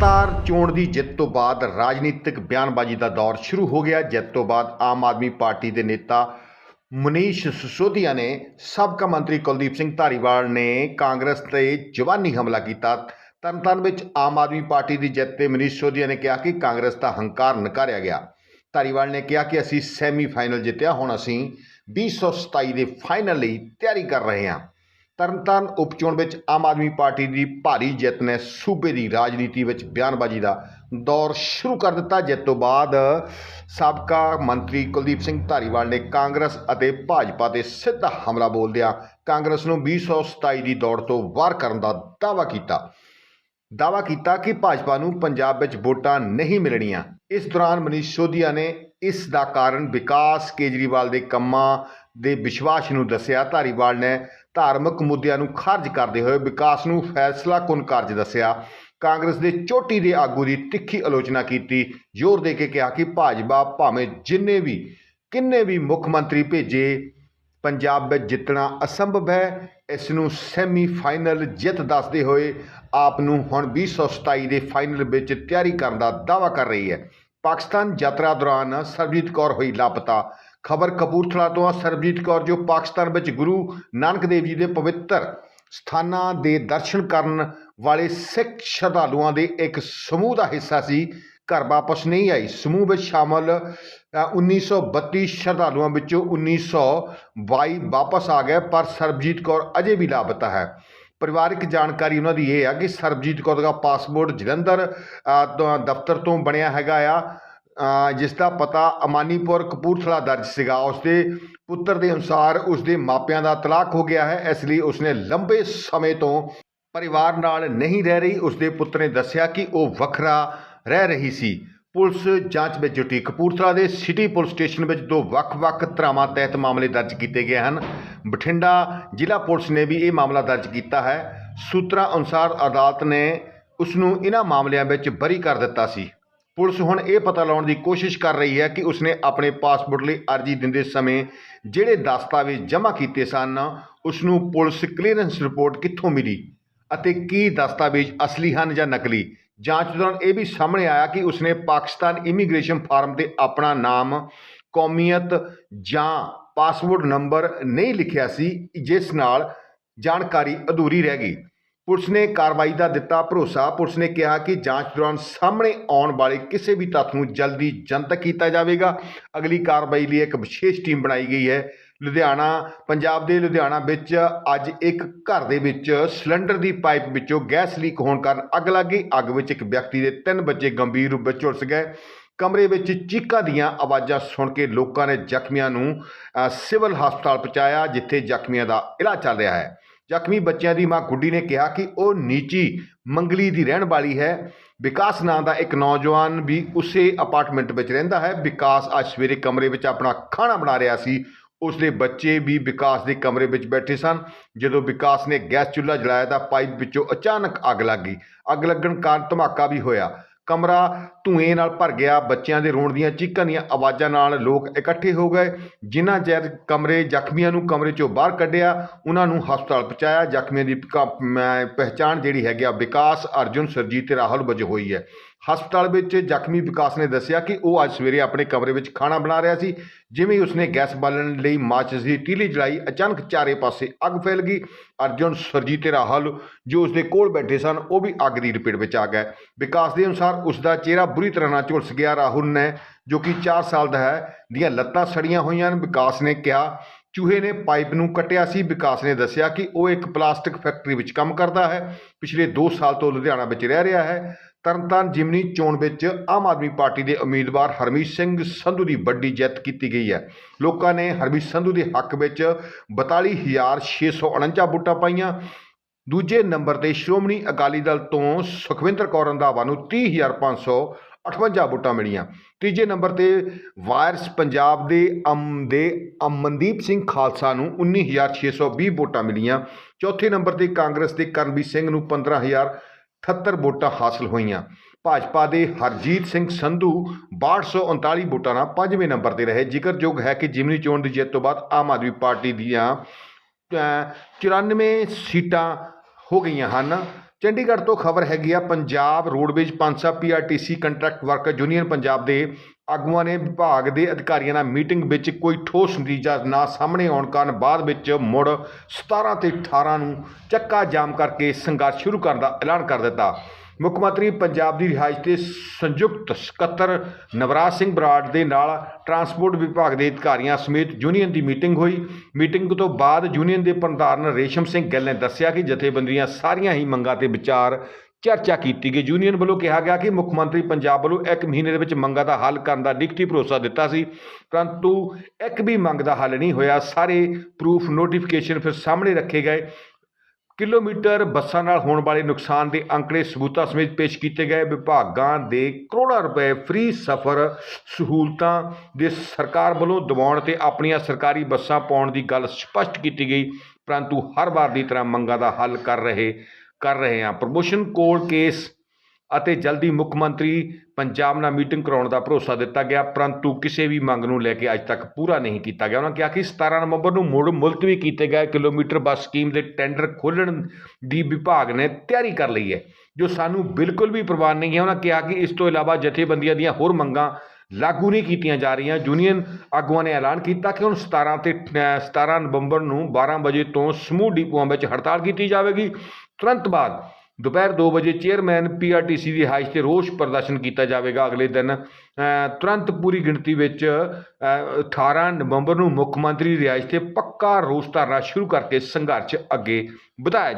ਲਗਾਤਾਰ ਚੋਣ ਦੀ ਜਿੱਤ ਤੋਂ ਬਾਅਦ ਰਾਜਨੀਤਿਕ ਬਿਆਨਬਾਜ਼ੀ ਦਾ ਦੌਰ ਸ਼ੁਰੂ ਹੋ ਗਿਆ। ਜਿੱਤ ਤੋਂ ਬਾਅਦ ਆਮ ਆਦਮੀ ਪਾਰਟੀ ਦੇ ਨੇਤਾ ਮਨੀਸ਼ ਸਿਸੋਦੀਆ ਨੇ ਸਾਬਕਾ ਮੰਤਰੀ ਕੁਲਦੀਪ ਸਿੰਘ ਧਾਰੀਵਾਲ ਨੇ ਕਾਂਗਰਸ ਤੇ ਜਵਾਨੀ ਹਮਲਾ ਕੀਤਾ। ਤਰਨਤਾਰਨ ਵਿੱਚ ਆਮ ਆਦਮੀ ਪਾਰਟੀ ਦੀ ਜਿੱਤ ਤੇ ਮਨੀਸ਼ ਸਿਸੋਦੀਆ ਨੇ ਕਿਹਾ ਕਿ ਕਾਂਗਰਸ ਦਾ ਹੰਕਾਰ ਨਕਾਰਿਆ ਗਿਆ। ਧਾਰੀਵਾਲ ਨੇ ਕਿਹਾ ਕਿ ਅਸੀਂ ਸੈਮੀ ਫਾਈਨਲ ਜਿੱਤਿਆ। ਹੁਣ ਅਸੀਂ 2027 ਦੇ ਫਾਈਨਲ ਲਈ ਤਿਆਰੀ ਕਰ ਰਹੇ ਹਾਂ। ਤਰਨਤਾਰਨ ਉਪਚੋਣ ਵਿੱਚ ਆਮ ਆਦਮੀ ਪਾਰਟੀ ਦੀ ਭਾਰੀ ਜਿੱਤ ਨੇ ਸੂਬੇ ਦੀ ਰਾਜਨੀਤੀ ਵਿੱਚ ਬਿਆਨਬਾਜ਼ੀ ਦਾ ਦੌਰ ਸ਼ੁਰੂ ਕਰ ਦਿੱਤਾ। ਜਿੱਤ ਤੋਂ ਬਾਅਦ ਸਾਬਕਾ ਮੰਤਰੀ ਕੁਲਦੀਪ ਸਿੰਘ ਧਾਰੀਵਾਲ ਨੇ ਕਾਂਗਰਸ ਅਤੇ ਭਾਜਪਾ ਤੇ ਸਿੱਧਾ ਹਮਲਾ ਬੋਲਦਿਆਂ ਕਾਂਗਰਸ ਨੂੰ 2027 ਦੀ ਦੌੜ ਤੋਂ ਵਾਰ ਕਰਨ ਦਾ ਦਾਅਵਾ ਕੀਤਾ। ਦਾਅਵਾ ਕੀਤਾ ਕਿ ਭਾਜਪਾ ਨੂੰ ਪੰਜਾਬ ਵਿੱਚ ਵੋਟਾਂ ਨਹੀਂ ਮਿਲਣੀਆਂ। ਇਸ ਦੌਰਾਨ ਮਨੀਸ਼ ਸੋਧੀਆ ਨੇ ਇਸ ਦਾ ਕਾਰਨ ਵਿਕਾਸ ਕੇਜਰੀਵਾਲ ਦੇ ਕੰਮਾਂ ਦੇ ਵਿਸ਼ਵਾਸ ਨੂੰ ਦੱਸਿਆ, ਧਾਰੀਵਾਲ ਨੇ ਧਾਰਮਿਕ ਮੁੱਦਿਆਂ ਨੂੰ ਖਾਰਜ ਕਰਦੇ ਹੋਏ ਵਿਕਾਸ ਨੂੰ ਫੈਸਲਾ ਕੁਨ ਕਾਰਜ ਦੱਸਿਆ। ਕਾਂਗਰਸ ਦੇ ਚੋਟੀ ਦੇ ਆਗੂ ਦੀ ਤਿੱਖੀ ਆਲੋਚਨਾ ਕੀਤੀ, ਜ਼ੋਰ ਦੇ ਕੇ ਕਿਹਾ ਕਿ ਭਾਜਪਾ ਭਾਵੇਂ ਜਿੰਨੇ ਵੀ, ਕਿੰਨੇ ਵੀ ਮੁੱਖ ਮੰਤਰੀ ਭੇਜੇ, ਪੰਜਾਬ ਵਿੱਚ ਜਿੱਤਣਾ ਅਸੰਭਵ ਹੈ। ਇਸ ਨੂੰ ਸੈਮੀ ਫਾਈਨਲ ਜਿੱਤ ਦੱਸਦੇ ਹੋਏ ਆਪ ਨੂੰ ਹੁਣ 2027 ਦੇ ਫਾਈਨਲ ਵਿੱਚ ਤਿਆਰੀ ਕਰਨ ਦਾ ਦਾਅਵਾ ਕਰ ਰਹੀ ਹੈ। ਪਾਕਿਸਤਾਨ ਯਾਤਰਾ ਦੌਰਾਨ ਸਰਬਜੀਤ ਕੌਰ ਹੋਈ ਲਾਪਤਾ। ਖਬਰ ਕਪੂਰਥਲਾ ਤੋਂ ਆ ਸਰਬਜੀਤ ਕੌਰ ਜੋ ਪਾਕਿਸਤਾਨ ਵਿੱਚ ਗੁਰੂ ਨਾਨਕ ਦੇਵ ਜੀ ਦੇ ਪਵਿੱਤਰ ਸਥਾਨਾਂ ਦੇ ਦਰਸ਼ਨ ਕਰਨ ਵਾਲੇ ਸਿੱਖ ਸ਼ਰਧਾਲੂਆਂ ਦੇ ਇੱਕ ਸਮੂਹ ਦਾ ਹਿੱਸਾ ਸੀ ਘਰ ਵਾਪਸ ਨਹੀਂ ਆਈ। ਸਮੂਹ ਵਿੱਚ ਸ਼ਾਮਲ ਅ, 1932 ਸ਼ਰਧਾਲੂਆਂ ਵਿੱਚੋਂ 1922 ਵਾਪਸ ਆ ਗਏ ਪਰ ਸਰਬਜੀਤ ਕੌਰ ਅਜੇ ਵੀ ਲਾਪਤਾ ਹੈ। ਪਰਿਵਾਰਕ ਜਾਣਕਾਰੀ ਉਹਨਾਂ ਦੀ ਇਹ ਆ ਕਿ ਸਰਬਜੀਤ ਕੌਰ ਦਾ ਪਾਸਪੋਰਟ ਜਲੰਧਰ ਤੋਂ ਦਫ਼ਤਰ ਤੋਂ ਬਣਿਆ ਹੈਗਾ ਆ। ਜਿਸ ਦਾ ਪਤਾ ਅਮਾਨੀਪੁਰ ਕਪੂਰਥਲਾ ਦਰਜ ਸੀਗਾ। ਉਸਦੇ ਪੁੱਤਰ ਦੇ ਅਨੁਸਾਰ ਉਸਦੇ ਮਾਪਿਆਂ ਦਾ ਤਲਾਕ ਹੋ ਗਿਆ ਹੈ। ਇਸ ਲਈ ਉਸਨੇ ਲੰਬੇ ਸਮੇਂ ਤੋਂ ਪਰਿਵਾਰ ਨਾਲ ਨਹੀਂ ਰਹਿ ਰਹੀ। ਉਸਦੇ ਪੁੱਤਰ ਨੇ ਦੱਸਿਆ ਕਿ ਉਹ ਵੱਖਰਾ ਰਹਿ ਰਹੀ ਸੀ। ਪੁਲਿਸ ਜਾਂਚ ਵਿੱਚ ਜੁਟੀ। ਕਪੂਰਥਲਾ ਦੇ ਸਿਟੀ ਪੁਲਿਸ ਸਟੇਸ਼ਨ ਵਿੱਚ ਦੋ ਵੱਖ-ਵੱਖ ਧਰਾਵਾਂ ਤਹਿਤ ਮਾਮਲੇ ਦਰਜ ਕੀਤੇ ਗਏ ਹਨ। ਬਠਿੰਡਾ ਜ਼ਿਲ੍ਹਾ ਪੁਲਿਸ ਨੇ ਵੀ ਇਹ ਮਾਮਲਾ ਦਰਜ ਕੀਤਾ ਹੈ। ਸੂਤਰਾਂ ਅਨੁਸਾਰ ਅਦਾਲਤ ਨੇ ਉਸ ਨੂੰ ਇਹਨਾਂ ਮਾਮਲਿਆਂ ਵਿੱਚ ਬਰੀ ਕਰ ਦਿੱਤਾ ਸੀ। ਪੁਲਿਸ ਹੁਣ ਇਹ ਪਤਾ ਲਾਉਣ ਦੀ ਕੋਸ਼ਿਸ਼ ਕਰ ਰਹੀ ਹੈ ਕਿ ਉਸਨੇ ਆਪਣੇ ਪਾਸਪੋਰਟ ਲਈ ਅਰਜ਼ੀ ਦਿੰਦੇ ਸਮੇਂ ਜਿਹੜੇ ਦਸਤਾਵੇਜ਼ ਜਮ੍ਹਾਂ ਕੀਤੇ ਸਨ ਉਸ ਨੂੰ ਪੁਲਿਸ ਕਲੀਅਰੈਂਸ ਰਿਪੋਰਟ ਕਿੱਥੋਂ ਮਿਲੀ ਅਤੇ ਕੀ ਦਸਤਾਵੇਜ਼ ਅਸਲੀ ਹਨ ਜਾਂ ਨਕਲੀ? ਜਾਂਚ ਦੌਰਾਨ ਇਹ ਵੀ ਸਾਹਮਣੇ ਆਇਆ ਕਿ ਉਸਨੇ ਪਾਕਿਸਤਾਨ ਇਮੀਗ੍ਰੇਸ਼ਨ ਫਾਰਮ ਤੇ ਆਪਣਾ ਨਾਮ, ਕੌਮੀਅਤ ਜਾਂ ਪਾਸਪੋਰਟ ਨੰਬਰ ਨਹੀਂ ਲਿਖਿਆ ਸੀ, ਜਿਸ ਨਾਲ ਜਾਣਕਾਰੀ ਅਧੂਰੀ ਰਹਿ ਗਈ। ਪੁਲਿਸ ਨੇ ਕਾਰਵਾਈ ਦਾ ਦਿੱਤਾ ਭਰੋਸਾ। ਪੁਲਿਸ ਨੇ ਕਿਹਾ ਕਿ ਜਾਂਚ ਦੌਰਾਨ ਸਾਹਮਣੇ ਆਉਣ ਵਾਲੇ ਕਿਸੇ ਵੀ ਤੱਥ ਨੂੰ ਜਲਦੀ ਜਨਤਕ ਕੀਤਾ ਜਾਵੇਗਾ। ਅਗਲੀ ਕਾਰਵਾਈ ਲਈ ਇੱਕ ਵਿਸ਼ੇਸ਼ ਟੀਮ ਬਣਾਈ ਗਈ ਹੈ। ਲੁਧਿਆਣਾ, ਪੰਜਾਬ ਦੇ ਲੁਧਿਆਣਾ ਵਿੱਚ ਅੱਜ ਇੱਕ ਘਰ ਦੇ ਵਿੱਚ ਸਿਲੰਡਰ ਦੀ ਪਾਈਪ ਵਿੱਚੋਂ ਗੈਸ ਲੀਕ ਹੋਣ ਕਾਰਨ ਅੱਗ ਲੱਗ ਗਈ। ਅੱਗ ਵਿੱਚ ਇੱਕ ਵਿਅਕਤੀ ਦੇ ਤਿੰਨ ਬੱਚੇ ਗੰਭੀਰ ਰੂਪ ਵਿੱਚ ਝੁਲਸ ਗਏ। ਕਮਰੇ ਵਿੱਚ ਚੀਕਾਂ ਦੀਆਂ ਆਵਾਜ਼ਾਂ ਸੁਣ ਕੇ ਲੋਕਾਂ ਨੇ ਜ਼ਖਮੀਆਂ ਨੂੰ ਸਿਵਲ ਹਸਪਤਾਲ ਪਹੁੰਚਾਇਆ, ਜਿੱਥੇ ਜ਼ਖਮੀਆਂ ਦਾ ਇਲਾਜ ਚੱਲ ਰਿਹਾ ਹੈ। ਜ਼ਖਮੀ ਬੱਚਿਆਂ ਦੀ ਮਾਂ ਗੁੱਡੀ ਨੇ ਕਿਹਾ ਕਿ ਉਹ ਨੀਚੀ ਮੰਗਲੀ ਦੀ ਰਹਿਣ ਵਾਲੀ ਹੈ। ਵਿਕਾਸ ਨਾਂ ਦਾ ਇੱਕ ਨੌਜਵਾਨ ਵੀ ਉਸੇ ਅਪਾਰਟਮੈਂਟ ਵਿੱਚ ਰਹਿੰਦਾ ਹੈ। ਵਿਕਾਸ ਅੱਜ ਸਵੇਰੇ ਕਮਰੇ ਵਿੱਚ ਆਪਣਾ ਖਾਣਾ ਬਣਾ ਰਿਹਾ ਸੀ। ਉਸਦੇ ਬੱਚੇ ਵੀ ਵਿਕਾਸ ਦੇ ਕਮਰੇ ਵਿੱਚ ਬੈਠੇ ਸਨ। ਜਦੋਂ ਵਿਕਾਸ ਨੇ ਗੈਸ ਚੁੱਲ੍ਹਾ ਜਲਾਇਆ ਤਾਂ ਪਾਈਪ ਵਿੱਚੋਂ ਅਚਾਨਕ ਅੱਗ ਲੱਗ ਗਈ। ਅੱਗ ਲੱਗਣ ਕਾਰਨ ਧਮਾਕਾ ਵੀ ਹੋਇਆ। ਕਮਰਾ ਧੂਏ ਨਾਲ ਭਰ ਗਿਆ। ਬੱਚਿਆਂ ਦੇ ਰੋਣ ਦੀਆਂ ਚੀਕਾਂ ਦੀਆਂ ਆਵਾਜ਼ਾਂ ਨਾਲ ਲੋਕ ਇਕੱਠੇ ਹੋ ਗਏ। ਜਿਨ੍ਹਾਂ ਚਿਰ ਕਮਰੇ ਜ਼ਖਮੀਆਂ ਨੂੰ ਕਮਰੇ ਚੋਂ ਬਾਹਰ ਕੱਢਿਆ ਉਹਨਾਂ ਨੂੰ ਹਸਪਤਾਲ ਪਹੁੰਚਾਇਆ। ਜ਼ਖਮੀਆਂ ਦੀ ਪਕਾ- ਮੈਂ ਪਹਿਚਾਣ ਜਿਹੜੀ ਹੈਗੀ ਆ, ਵਿਕਾਸ ਅਰਜੁਨ, ਸਰਜੀਤ ਤੇ ਰਾਹੁਲ ਵਜੋਂ ਹੋਈ ਹੈ। ਹਸਪਤਾਲ ਵਿੱਚ ਜ਼ਖਮੀ ਵਿਕਾਸ ਨੇ ਦੱਸਿਆ ਕਿ ਉਹ ਅੱਜ ਸਵੇਰੇ ਆਪਣੇ ਕਮਰੇ ਵਿੱਚ ਖਾਣਾ ਬਣਾ ਰਿਹਾ ਸੀ। ਜਿਵੇਂ ਹੀ ਉਸਨੇ ਗੈਸ ਬਾਲਣ ਲਈ ਮਾਚਿਸ ਦੀ ਤੀਲੀ ਜਲਾਈ, ਅਚਾਨਕ ਚਾਰੇ ਪਾਸੇ ਅੱਗ ਫੈਲ ਗਈ। ਅਰਜੁਨ, ਸਰਜੀਤ ਤੇ ਰਾਹੁਲ ਜੋ ਉਸਦੇ ਕੋਲ ਬੈਠੇ ਸਨ, ਉਹ ਵੀ ਅੱਗ ਦੀ ਲਪੇਟ ਵਿੱਚ ਆ ਗਏ। ਵਿਕਾਸ ਦੇ ਅਨੁਸਾਰ ਉਸਦਾ ਚਿਹਰਾ ਬੁਰੀ ਤਰ੍ਹਾਂ ਨਾਲ ਝੁਲਸ ਗਿਆ। ਰਾਹੁਲ ਨੇ, ਜੋ ਕਿ 4 ਸਾਲ ਦਾ ਹੈ, ਦੀਆਂ ਲੱਤਾਂ ਸੜੀਆਂ ਹੋਈਆਂ ਹਨ। ਵਿਕਾਸ ਨੇ ਕਿਹਾ, ਚੂਹੇ ਨੇ ਪਾਈਪ ਨੂੰ ਕੱਟਿਆ ਸੀ। ਵਿਕਾਸ ਨੇ ਦੱਸਿਆ ਕਿ ਉਹ ਇੱਕ ਪਲਾਸਟਿਕ ਫੈਕਟਰੀ ਵਿੱਚ ਕੰਮ ਕਰਦਾ ਹੈ। ਪਿਛਲੇ 2 ਸਾਲ ਤੋਂ ਲੁਧਿਆਣਾ ਵਿੱਚ ਰਹਿ ਰਿਹਾ ਹੈ। ਤਰਨਤਾਰਨ ਜਿਮਨੀ ਚੋਣ ਵਿੱਚ ਆਮ ਆਦਮੀ ਪਾਰਟੀ ਦੇ ਉਮੀਦਵਾਰ ਹਰਮੀਤ ਸਿੰਘ ਸੰਧੂ ਦੀ ਵੱਡੀ ਜਿੱਤ ਕੀਤੀ ਗਈ ਹੈ। ਲੋਕਾਂ ਨੇ ਹਰਮੀਤ ਸੰਧੂ ਦੇ ਹੱਕ ਵਿੱਚ 42649 ਵੋਟਾਂ ਪਾਈਆਂ। ਦੂਜੇ ਨੰਬਰ ਤੇ ਸ਼੍ਰੋਮਣੀ ਅਕਾਲੀ ਦਲ ਤੋਂ ਸੁਖਵਿੰਦਰ ਕੌਰ ਰੰਧਾਵਾ ਨੂੰ 30558 ਵੋਟਾਂ ਮਿਲੀਆਂ। ਤੀਜੇ ਨੰਬਰ ਤੇ ਵਾਇਰਸ ਪੰਜਾਬ ਦੇ ਅਮ ਦੇ ਅਮਨਦੀਪ ਸਿੰਘ ਖਾਲਸਾ ਨੂੰ 19620 ਵੋਟਾਂ ਮਿਲੀਆਂ। ਚੌਥੇ ਨੰਬਰ ਤੇ ਕਾਂਗਰਸ ਦੇ ਕਰਨਵੀਰ ਸਿੰਘ ਨੂੰ 15078 ਵੋਟਾਂ ਹਾਸਲ ਹੋਈਆਂ। ਭਾਜਪਾ ਦੇ ਹਰਜੀਤ ਸਿੰਘ ਸੰਧੂ 6239 ਵੋਟਾਂ ਨਾਲ ਪੰਜਵੇਂ ਨੰਬਰ ਤੇ ਰਹੇ। ਜ਼ਿਕਰਯੋਗ ਹੈ ਕਿ ਜਿਮਨੀ ਚੋਣ ਦੀ ਜਿੱਤ ਤੋਂ ਬਾਅਦ ਆਮ ਆਦਮੀ ਪਾਰਟੀ ਦੀਆਂ ਅ, 94 ਸੀਟਾਂ ਹੋ ਗਈਆਂ ਹਨ। ਚੰਡੀਗੜ੍ਹ ਤੋਂ ਖਬਰ ਹੈਗੀ ਆ Punjab roadways ਪੰਜਸਾ PRTC contract worker union Punjab ਦੇ ਆਗੂਆਂ ਨੇ ਵਿਭਾਗ ਦੇ ਅਧਿਕਾਰੀਆਂ ਨਾਲ ਮੀਟਿੰਗ ਵਿੱਚ ਕੋਈ ਠੋਸ ਨਤੀਜਾ ਨਾ ਸਾਹਮਣੇ ਆਉਣ ਕਾਰਨ ਬਾਅਦ ਵਿੱਚ ਮੁੜ 17 ਤੇ 18 ਨੂੰ ਚੱਕਾ ਜਾਮ ਕਰਕੇ ਸੰਘਰਸ਼ ਸ਼ੁਰੂ ਕਰਨ ਦਾ ਐਲਾਨ ਕਰ ਦਿੱਤਾ। ਮੁੱਖ ਮੰਤਰੀ ਪੰਜਾਬ ਦੀ ਰਿਹਾਇਸ਼ ਤੇ ਸੰਯੁਕਤ ਸਕੱਤਰ ਨਵਰਾਜ ਸਿੰਘ ਬਰਾੜ ਦੇ ਨਾਲ ਟਰਾਂਸਪੋਰਟ ਵਿਭਾਗ ਦੇ ਅਧਿਕਾਰੀਆਂ ਸਮੇਤ ਯੂਨੀਅਨ ਦੀ ਮੀਟਿੰਗ ਹੋਈ। ਮੀਟਿੰਗ ਤੋਂ ਬਾਅਦ ਯੂਨੀਅਨ ਦੇ ਪ੍ਰਧਾਨ ਰੇਸ਼ਮ ਸਿੰਘ ਗਿੱਲ ਨੇ ਦੱਸਿਆ ਕਿ ਜਥੇਬੰਦੀਆਂ ਸਾਰੀਆਂ ਹੀ ਮੰਗਾਂ ਤੇ ਵਿਚਾਰ ਚਰਚਾ ਕੀਤੀ ਗਈ। ਯੂਨੀਅਨ ਵੱਲੋਂ ਕਿਹਾ ਗਿਆ ਕਿ ਮੁੱਖ ਮੰਤਰੀ ਪੰਜਾਬ ਵੱਲੋਂ ਇੱਕ ਮਹੀਨੇ ਦੇ ਵਿੱਚ ਮੰਗਾਂ ਦਾ ਹੱਲ ਕਰਨ ਦਾ ਲਿਖਤੀ ਭਰੋਸਾ ਦਿੱਤਾ ਸੀ, ਪਰੰਤੂ ਇੱਕ ਵੀ ਮੰਗ ਦਾ ਹੱਲ ਨਹੀਂ ਹੋਇਆ। ਸਾਰੇ ਪ੍ਰੂਫ ਨੋਟੀਫਿਕੇਸ਼ਨ ਫਿਰ ਸਾਹਮਣੇ ਰੱਖੇ ਗਏ। ਕਿਲੋਮੀਟਰ ਬੱਸਾਂ ਨਾਲ ਹੋਣ ਵਾਲੇ ਨੁਕਸਾਨ ਦੇ ਅੰਕੜੇ ਸਬੂਤਾਂ ਸਮੇਤ ਪੇਸ਼ ਕੀਤੇ ਗਏ। ਵਿਭਾਗਾਂ ਦੇ ਕਰੋੜਾਂ ਰੁਪਏ ਫ੍ਰੀ ਸਫ਼ਰ ਸਹੂਲਤਾਂ ਦੇ ਸਰਕਾਰ ਵੱਲੋਂ ਦਿਵਾਉਣ ਤੇ ਆਪਣੀਆਂ ਸਰਕਾਰੀ ਬੱਸਾਂ ਪਾਉਣ ਦੀ ਗੱਲ ਸਪਸ਼ਟ ਕੀਤੀ ਗਈ। ਪਰੰਤੂ ਹਰ ਵਾਰ ਦੀ ਤਰ੍ਹਾਂ ਮੰਗਾਂ ਦਾ ਹੱਲ ਕਰ ਰਹੇ ਕਰ ਰਹੇ ਹਾਂ। ਪ੍ਰਮੋਸ਼ਨ ਕੋਲ ਕੇਸ ਅਤੇ ਜਲਦੀ ਮੁੱਖ ਮੰਤਰੀ ਪੰਜਾਬ ਨਾਲ ਮੀਟਿੰਗ ਕਰਾਉਣ ਦਾ ਭਰੋਸਾ ਦਿੱਤਾ ਗਿਆ, ਪਰੰਤੂ ਕਿਸੇ ਵੀ ਮੰਗ ਨੂੰ ਲੈ ਕੇ ਅੱਜ ਤੱਕ ਪੂਰਾ ਨਹੀਂ ਕੀਤਾ ਗਿਆ। ਉਹਨਾਂ ਕਿਹਾ ਕਿ 17 ਨਵੰਬਰ ਨੂੰ ਮੁੜ ਮੁਲਤਵੀ ਕੀਤੇ ਗਏ ਕਿਲੋਮੀਟਰ ਬੱਸ ਸਕੀਮ ਦੇ ਟੈਂਡਰ ਖੋਲ੍ਹਣ ਦੀ ਵਿਭਾਗ ਨੇ ਤਿਆਰੀ ਕਰ ਲਈ ਹੈ, ਜੋ ਸਾਨੂੰ ਬਿਲਕੁਲ ਵੀ ਪ੍ਰਵਾਨ ਨਹੀਂ ਹੈ। ਉਹਨਾਂ ਕਿਹਾ ਕਿ ਇਸ ਤੋਂ ਇਲਾਵਾ ਜਥੇਬੰਦੀਆਂ ਦੀਆਂ ਹੋਰ ਮੰਗਾਂ ਲਾਗੂ ਨਹੀਂ ਕੀਤੀਆਂ ਜਾ ਰਹੀਆਂ। ਯੂਨੀਅਨ ਆਗੂਆਂ ਨੇ ਐਲਾਨ ਕੀਤਾ ਕਿ ਹੁਣ 17 ਤੇ ਅਹ 17 ਨਵੰਬਰ ਨੂੰ 12 ਵਜੇ ਤੋਂ ਸਮੂਹ ਡਿਪੂਆਂ ਵਿੱਚ ਹੜਤਾਲ ਕੀਤੀ ਜਾਵੇਗੀ। ਤੁਰੰਤ ਬਾਅਦ ਦੁਪਹਿਰ 2 ਵਜੇ ਚੇਅਰਮੈਨ ਪੀਆਰਟੀਸੀ ਦੀ ਹਾਈਸ ਤੇ ਰੋਸ ਪ੍ਰਦਰਸ਼ਨ ਕੀਤਾ ਜਾਵੇਗਾ। ਅਗਲੇ ਦਿਨ ਤੁਰੰਤ ਪੂਰੀ ਗਿਣਤੀ ਵਿੱਚ ਅ, 18 ਨਵੰਬਰ ਨੂੰ ਮੁੱਖ ਮੰਤਰੀ ਰਿਹਾਇਸ਼ ਤੇ ਪੱਕਾ ਰੋਸ ਧਰਨਾ ਸ਼ੁਰੂ ਕਰਕੇ ਸੰਘਰਸ਼ ਅੱਗੇ ਵਧਾਇਆ